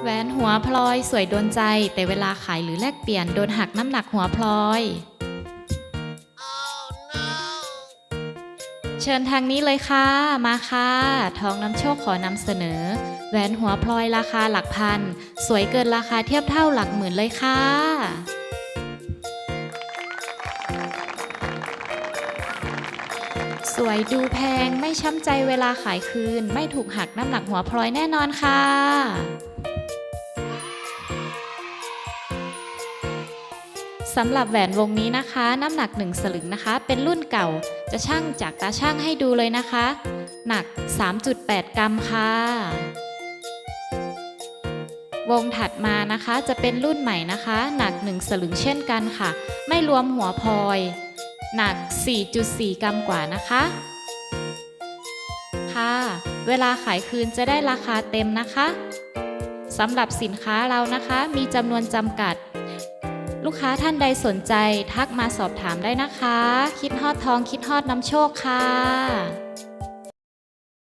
แหวนหัวพลอยสวยโดนใจ แต่เวลาขายหรือแลกเปลี่ยนโดนหักน้ำหนักหัวพลอย เชิญทางนี้เลยค่ะ มาค่ะทองน้ำโชคขอนำเสนอ แหวนหัวพลอยราคาหลักพัน สวยเกินราคาเทียบเท่าหลักหมื่นเลยค่ะ สวยดูแพงไม่ช้ำใจเวลาขายคืน ไม่ถูกหักน้ำหนักหัวพลอยแน่นอนค่ะสำหรับแหวนวงนี้นะคะ น้ำหนัก 1 สลึงนะคะ เป็นรุ่นเก่าจะช่างจากตาช่างให้ดูเลยนะคะ หนัก 3.8 กรัมค่ะ วงถัดมานะคะจะเป็นรุ่นใหม่นะคะ หนัก 1 สลึงเช่นกันค่ะ ไม่รวมหัวพลอย หนัก 4.4 กรัมกว่านะคะ ค่ะ เวลาขายคืนจะได้ราคาเต็มนะคะสำหรับสินค้าเรานะคะ มีจำนวนจำกัด ลูกค้าท่านใดสนใจทักมาสอบถามได้นะคะ คิดฮอดทองคิดฮอดน้ำโชคค่ะ